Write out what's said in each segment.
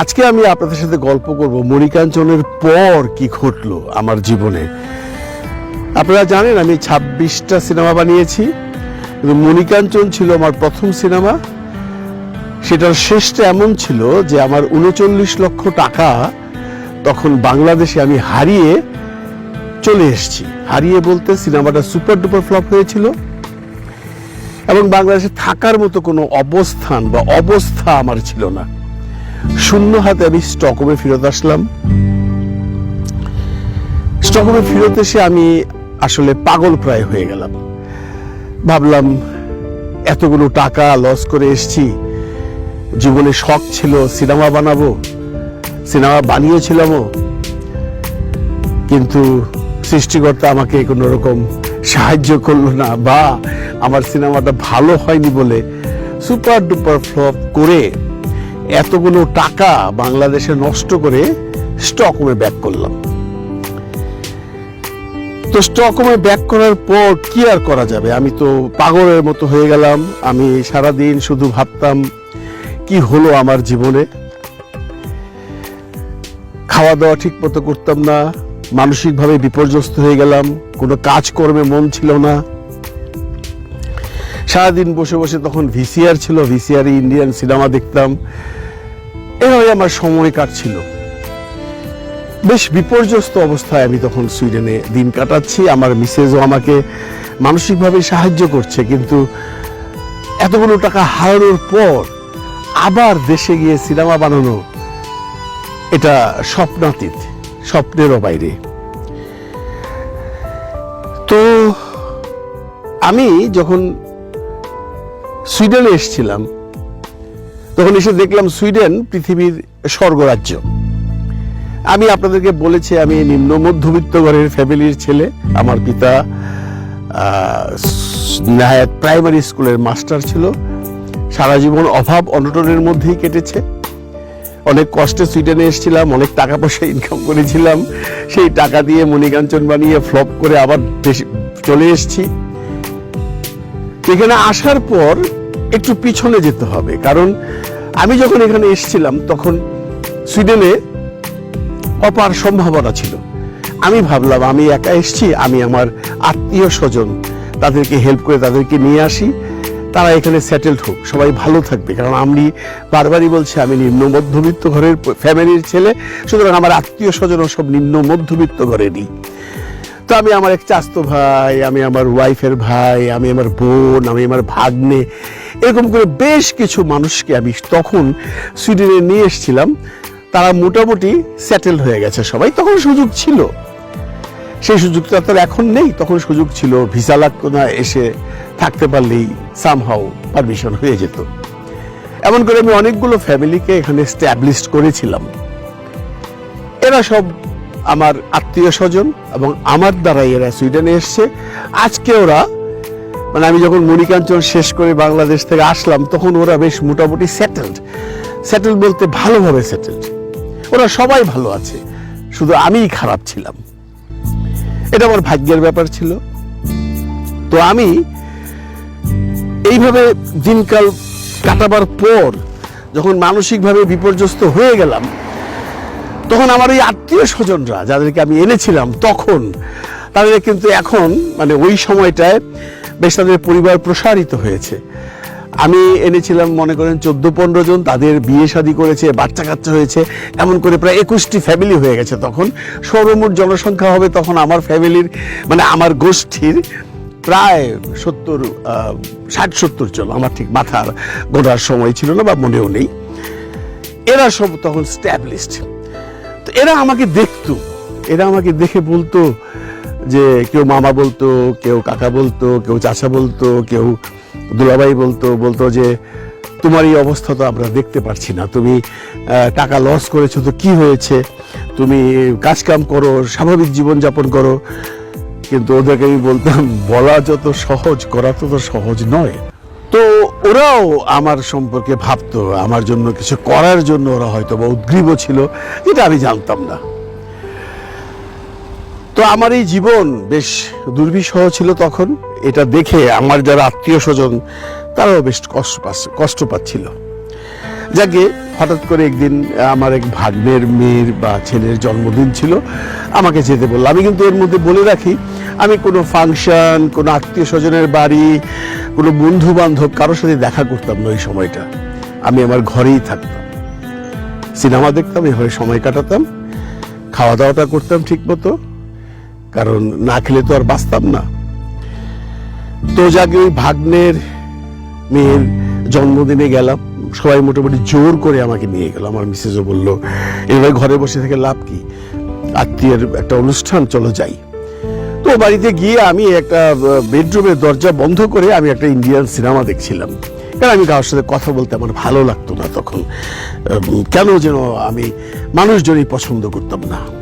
আজকে আমি আপনাদের সাথে গল্প করব মরিকাঞ্চনের পর কি ঘটলো আমার জীবনে। আপনারা জানেন আমি ছাব্বিশটা সিনেমা বানিয়েছি, কিন্তু মণিকাঞ্চন ছিল আমার প্রথম সিনেমা। সেটার শেষটা এমন ছিল যে আমার উনচল্লিশ লক্ষ টাকা তখন বাংলাদেশে আমি হারিয়ে চলে এসেছি। হারিয়ে বলতে সিনেমাটা সুপার ডুপার ফ্লপ হয়েছিল এবং বাংলাদেশে থাকার মতো কোনো অবস্থান বা অবস্থা আমার ছিল না। শূন্য হাতে আমি স্টকহোমে ফেরত আসলাম। স্টকহোমে ফেরত এসে আমি আসলে পাগল প্রায় হয়ে গেলাম। ভাবলাম, এতগুলো টাকা লস করে এসেছি, জীবনে শখ ছিল সিনেমা বানাবো, সিনেমা বানিয়েছিলামও কিন্তু সৃষ্টিকর্তা আমাকে কোনো রকম সাহায্য করল না বা আমার সিনেমাটা ভালো হয়নি বলে সুপার ডুপার ফ্লপ করে এতগুলো টাকা বাংলাদেশে নষ্ট করে স্টকহোমে ব্যাক করলাম। তো স্টকহোমে ব্যাক করার পর কি আর করা যাবে? আমি তো পাগলের মতো হয়ে গেলাম। আমি সারাদিন শুধু ভাবতাম, কি হলো আমার জীবনে? খাওয়া দাওয়া ঠিক মতো করতাম না, মানসিকভাবে বিপর্যস্ত হয়ে গেলাম, কোনো কাজকর্মে মন ছিল না। সারাদিন বসে বসে তখন ভিসিআর ছিল ভিসিআর ইন্ডিয়ান সিনেমা দেখতাম। আমার সময় কাটছিল। বেশ বিপর্যস্ত অবস্থায় আমি তখন সুইডেনে দিন কাটাচ্ছি। আমার মিসেজও আমাকে মানসিকভাবে সাহায্য করছে, কিন্তু এতগুলো টাকা হারানোর পর আবার দেশে গিয়ে সিনেমা বানানো, এটা স্বপ্নাতীত, স্বপ্নেরও বাইরে। তো আমি যখন সুইডেনে এসেছিলাম তখন এসে দেখলাম সুইডেন পৃথিবীর স্বর্গরাজ্য। আমি আপনাদেরকে বলেছি, আমি নিম্ন মধ্যবিত্ত ঘরের ফ্যামিলির ছেলে। আমার পিতা নাহায়াত প্রাইমারি স্কুলের মাস্টার ছিল। সারা জীবন অভাব অনটনের মধ্যেই কেটেছে। অনেক কষ্টে সুইডেনে এসেছিলাম, অনেক টাকা পয়সা ইনকাম করেছিলাম। সেই টাকা দিয়ে মণিকাঞ্চন বানিয়ে ফ্লপ করে আবার চলে এসেছি। এখানে আসার পর একটু পিছনে যেতে হবে, কারণ আমি যখন এখানে এসেছিলাম, তখন সুইডেনে অপার সম্ভাবনা ছিল। আমি ভাবলাম, আমি একা এসেছি, আমি আমার আত্মীয় স্বজন তাদেরকে হেল্প করে তাদেরকে নিয়ে আসি। তারা এখানে সেটেলড হোক, সবাই ভালো থাকবে। কারণ আমি বারবারই বলছি, আমি নিম্ন মধ্যবিত্ত ঘরের ফ্যামিলির ছেলে, সুতরাং আমার আত্মীয় স্বজন সব নিম্ন মধ্যবিত্ত ঘরেরই। তো আমি আমার এক চাস্তো ভাই, আমি আমার ওয়াইফের ভাই, আমি আমার বোন, আমি আমার ভাগ্নে এরকম করে বেশ কিছু মানুষকে আমি তখন সুইডেনে নিয়ে এসেছিলাম। তারা মোটামুটি সেটেল হয়ে গেছে সবাই। তখন সুযোগ ছিল। সেই সুযোগটা তো এখন নেই। তখন সুযোগ ছিল ভিসা লাগতো না এসে থাকতে পারলেই সামহাও পারমিশন হয়ে যেত। এমন করে আমি অনেকগুলো ফ্যামিলিকে এখানে স্ট্যাবলিশ করেছিলাম। এরা সব আমার আত্মীয় স্বজন এবং আমার দ্বারাই এরা সুইডেনে এসছে। আজকে ওরা মানে আমি যখন মণিকাঞ্চল শেষ করে বাংলাদেশ থেকে আসলাম, তখন ওরা বেশ মোটামুটি সেটেলড সেটেল বলতে ভালোভাবে সেটেলড ওরা সবাই ভালো আছে, শুধু আমিই খারাপ ছিলাম। এটা আমার ভাগ্যের ব্যাপার ছিল। তো আমি এইভাবে দিনকাল কাটাবার পর যখন মানসিকভাবে বিপর্যস্ত হয়ে গেলাম, তখন আমার ওই আত্মীয় স্বজনরা যাদেরকে আমি এনেছিলাম তখন, তাদের কিন্তু এখন মানে ওই সময়টায় বেশ তাদের পরিবার প্রসারিত হয়েছে। আমি এনেছিলাম, মনে করেন চোদ্দ পনেরো জন, তাদের বিয়ে শাদী করেছে, বাচ্চা কাচ্চা হয়েছে, এমন করে প্রায় একুশটি ফ্যামিলি হয়ে গেছে তখন। সর্বমোট জনসংখ্যা হবে তখন আমার ফ্যামিলির মানে আমার গোষ্ঠীর প্রায় সত্তর ষাট, সত্তর জন। আমার ঠিক মাথার গোড়ার সময় ছিল না বা মনেও নেই। এরা সব তখন স্ট্যাবলিশড তো এরা আমাকে দেখতো। এরা আমাকে দেখে বলতো যে কেউ মামা বলতো, কেউ কাকা বলতো, কেউ চাচা বলতো, কেউ দুলাভাই বলতো বলতো যে, তোমার এই অবস্থা তো আমরা দেখতে পারছি না। তুমি টাকা লস করেছ তো কি হয়েছে? তুমি কাজকাম করো, স্বাভাবিক জীবনযাপন করো। কিন্তু ওদেরকে আমি বলতাম, বলা যত সহজ, করা তত সহজ নয়। তো ওরাও আমার সম্পর্কে ভাবতো, আমার জন্য কিছু করার জন্য ওরা হয়তো বা উদ্গ্রীব ছিল, যেটা আমি জানতাম না। তো আমার এই জীবন বেশ দুর্বিষহ ছিল তখন। এটা দেখে আমার যারা আত্মীয় স্বজন, তারাও বেশ কষ্ট পাচ্ছে কষ্ট পাচ্ছিল। যাকে হঠাৎ করে একদিন আমার এক ভাগ্নের মেয়ের বা ছেলের জন্মদিন ছিল, আমাকে যেতে বলল। আমি কিন্তু এর মধ্যে বলে রাখি, আমি কোনো ফাংশন, কোনো আত্মীয় স্বজনের বাড়ি, কোনো বন্ধু বান্ধব কারোর সাথে দেখা করতাম না ওই সময়টা। আমি আমার ঘরেই থাকতাম। সিনেমা দেখতাম, এভাবে সময় কাটাতাম খাওয়া দাওয়াটা করতাম ঠিক মতো কারণ না খেলে তো আর বাঁচতাম না। তো যাকে ওই ভাগ্নের মেয়ের জন্মদিনে গেলাম। সবাই মোটামুটি জোর করে আমাকে নিয়ে গেল। আমার মিসেসও বলল এবার ঘরে বসে থেকে লাভ কি? আত্মীয়ের একটা অনুষ্ঠান, চলো যাই। তো বাড়িতে গিয়ে আমি একটা বেডরুমের দরজা বন্ধ করে আমি একটা ইন্ডিয়ান সিনেমা দেখছিলাম। কারণ আমি কারোর সাথে কথা বলতে আমার ভালো লাগতো না তখন। কেন যেন আমি মানুষজনই পছন্দ করতাম না।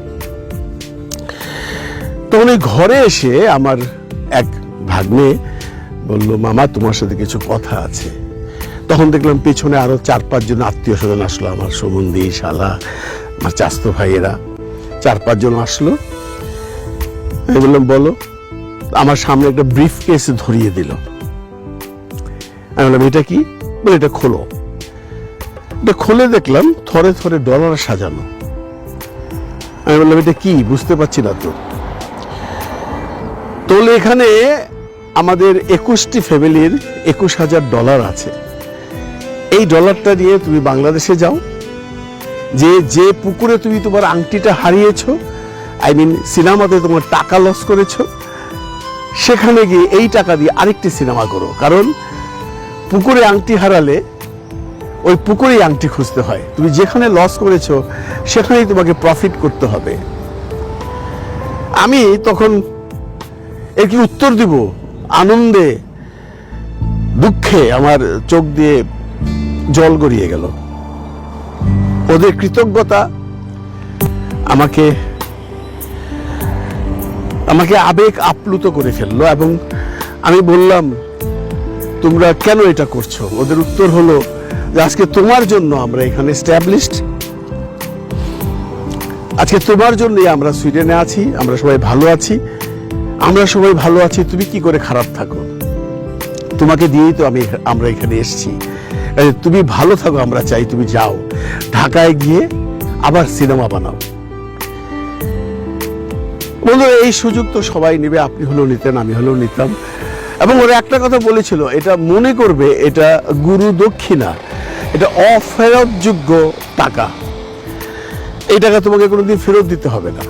তখন এই ঘরে এসে আমার এক ভাগ্নে বলল, মামা, তোমার সাথে কিছু কথা আছে। তখন দেখলাম পেছনে আরও চার পাঁচজন আত্মীয় স্বজন আসলো, আমার সুমন্দি, শালা, আমার চাস্তো ভাইয়েরা। চার পাঁচজন আসলো। আমি বললাম, বলো। আমার সামনে একটা ব্রিফ কেস ধরিয়ে দিল। আমি বললাম, এটা কি? বলে, এটা খোলো। এটা খুলে দেখলাম, থরে থরে ডলার সাজানো। আমি বললাম, এটা কি? বুঝতে পারছি না তো। তাহলে এখানে আমাদের একুশটি ফ্যামিলির একুশ হাজার ডলার আছে। এই ডলারটা দিয়ে তুমি বাংলাদেশে যাও। যে যে পুকুরে তুমি তোমার আংটিটা হারিয়েছো আই মিন সিনেমাতে তোমার টাকা লস করেছ, সেখানে গিয়ে এই টাকা দিয়ে আরেকটি সিনেমা করো। কারণ পুকুরে আংটি হারালে ওই পুকুরেই আংটি খুঁজতে হয়। তুমি যেখানে লস করেছ, সেখানেই তোমাকে প্রফিট করতে হবে। আমি তখন এর কি উত্তর দিব? আনন্দে, দুঃখে আমার চোখ দিয়ে জল গড়িয়ে গেল। ওদের কৃতজ্ঞতা আমাকে আমাকে আবেগ আপ্লুত করে ফেলল এবং আমি বললাম, তোমরা কেন এটা করছ? ওদের উত্তর হলো, যে আজকে তোমার জন্য আমরা এখানে স্ট্যাবলিশড আজকে তোমার জন্যই আমরা সুইডেনে আছি, আমরা সবাই ভালো আছি। আমরা সবাই ভালো আছি, তুমি কি করে খারাপ থাকো? তোমাকে দিয়েই তো আমি আমরা এখানে এসেছি। তুমি ভালো থাকো, আমরা চাই তুমি যাও। ঢাকায় গিয়ে আবার সিনেমা বানাও। বন্ধুরা, এই সুযোগ তো সবাই নেবে, আপনি হলেও নিতেন, আমি হলেও নিতাম। এবং ওরা একটা কথা বলেছিল, এটা মনে করবে, এটা গুরু দক্ষিণা, এটা অফেরতযোগ্য টাকা। এই টাকা তোমাকে কোনোদিন ফেরত দিতে হবে না।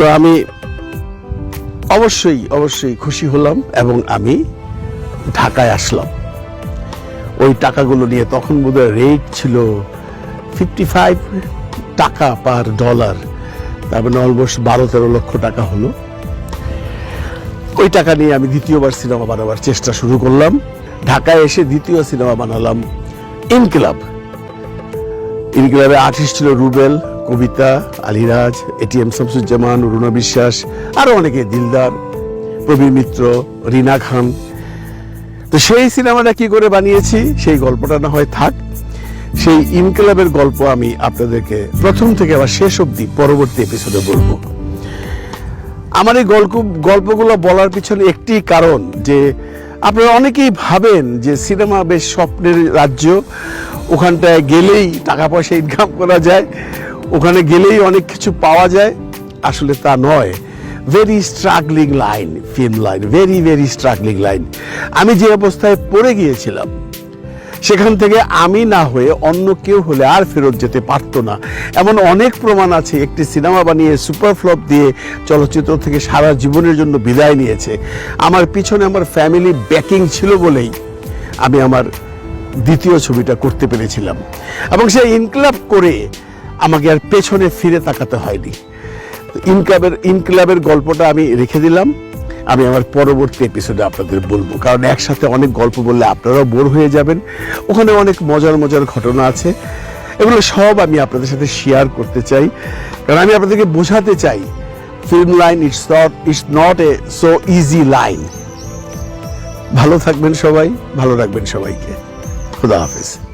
তো আমি অবশ্যই অবশ্যই খুশি হলাম এবং আমি ঢাকায় আসলাম। ওই টাকাগুলো নিয়ে তখন বোধহয় রেট ছিল ফিফটি ফাইভ টাকা পার ডলার তার মানে অলমোস্ট বারো তেরো লক্ষ টাকা হলো। ওই টাকা নিয়ে আমি দ্বিতীয়বার সিনেমা বানাবার চেষ্টা শুরু করলাম। ঢাকায় এসে দ্বিতীয় সিনেমা বানালাম ইনকিলাব। ইনকিলাবে আর্টিস্ট ছিল রুবেল। কবিতা, আলিরাজ এটিএম শামসুজ্জামান, রুনা বিশ্বাস, আরও অনেকে, দিলদার, প্রবীর মিত্র, রিনা খান। তো সেই সিনেমাটা কি করে বানিয়েছি, সেই গল্পটা না হয় থাক। সেই ইনকিলাবের গল্প আমি আপনাদেরকে প্রথম থেকে আবার শেষ অবধি পরবর্তী এপিসোডে বলব। আমার এই গল্প, গল্পগুলো বলার পিছনে একটি কারণ যে আপনারা অনেকেই ভাবেন যে সিনেমা বেশ স্বপ্নের রাজ্য, ওখানটায় গেলেই টাকা পয়সা ইনকাম করা যায়। ওখানে গেলেই অনেক কিছু পাওয়া যায়। আসলে তা নয়। Very struggling line film line very very struggling line আমি যে অবস্থায় পড়ে গিয়েছিলাম, সেখান থেকে আমি না হয়ে অন্য কেউ হলে আর ফেরত যেতে পারতো না। এমন অনেক প্রমাণ আছে, একটি সিনেমা বানিয়ে সুপার ফ্লপ দিয়ে চলচ্চিত্র থেকে সারা জীবনের জন্য বিদায় নিয়েছে। আমার পিছনে আমার ফ্যামিলি ব্যাকিং ছিল বলেই আমি আমার দ্বিতীয় ছবিটা করতে পেরেছিলাম। এবং সেই ইনকলাব করে আমাকে আর পেছনে ফিরে তাকাতে হয়নি। ইনক্লাবের ইনক্লাবের গল্পটা আমি রেখে দিলাম। আমি আমার পরবর্তী এপিসোডে আপনাদের বলব। কারণ একসাথে অনেক গল্প বললে আপনারাও বোর হয়ে যাবেন। ওখানে অনেক মজার মজার ঘটনা আছে। এগুলো সব আমি আপনাদের সাথে শেয়ার করতে চাই। কারণ আমি আপনাদেরকে বোঝাতে চাই film line it's not it's not a so easy line ভালো থাকবেন সবাই, ভালো রাখবেন সবাইকে। খুদা হাফেজ।